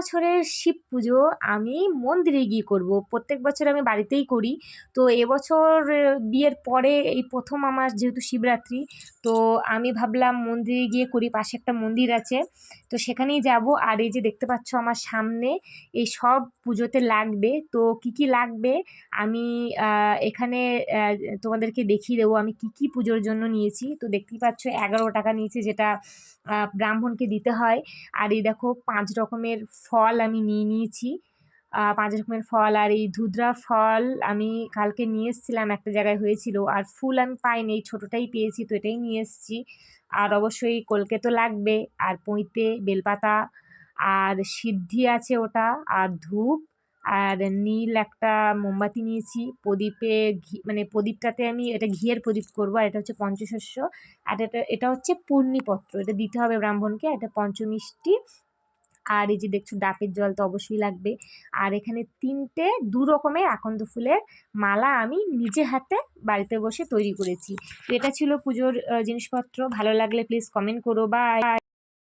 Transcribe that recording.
বছরের শিব পুজো আমি মন্দিরে গিয়ে করব। প্রত্যেক বছর আমি বাড়িতেই করি। তো এবছর বিয়ের পরে এই প্রথম আমার যেহেতু শিবরাত্রি, তো আমি ভাবলাম মন্দিরে গিয়ে করি, পাশে একটা মন্দির আছে। তো সেখানেই যাব। আর এই যে দেখতে পাচ্ছ আমার সামনে, এই সব পুজোতে লাগবে। তো কি কি লাগবে আমি এখানে তোমাদেরকে দেখিয়ে দেবো। আমি কি কি পুজোর জন্য নিয়েছি। তো দেখতেই পাচ্ছ এগারো টাকা নিয়েছি যেটা ব্রাহ্মণকে দিতে হয়। আর এই দেখো পাঁচ রকমের ফল আমি নিয়ে নিয়েছি। পাঁচ রকমের ফল আর এই ধুদ্রা ফল আমি কালকে নিয়ে এসেছিলাম, একটা জায়গায় হয়েছিল। আর ফুল আমি পাইনি, এই ছোটোটাই পেয়েছি, তো এটাই নিয়ে এসেছি। আর অবশ্যই কলকে তো লাগবে, আর পঁইতে বেলপাতা, আর সিদ্ধি আছে ওটা, আর ধূপ, আর নীল একটা মোমবাতি নিয়েছি। প্রদীপে ঘি মানে প্রদীপটাতে আমি এটা ঘিয়ের প্রদীপ করব, আর এটা হচ্ছে পঞ্চশস্য, আর এটা এটা হচ্ছে পূর্ণিপত্র। এটা দিতে হবে ব্রাহ্মণকে এটা পঞ্চমিষ্টি আর এই যে দেখছ ডাবের জল তো অবশ্যই লাগবে। আর এখানে তিনটে দু রকমের আকন্দ ফুলের মালা আমি নিজে হাতে বাড়িতে বসে তৈরি করেছি। এটা ছিল পুজোর জিনিসপত্র। ভালো লাগলে প্লিজ কমেন্ট করো। বাই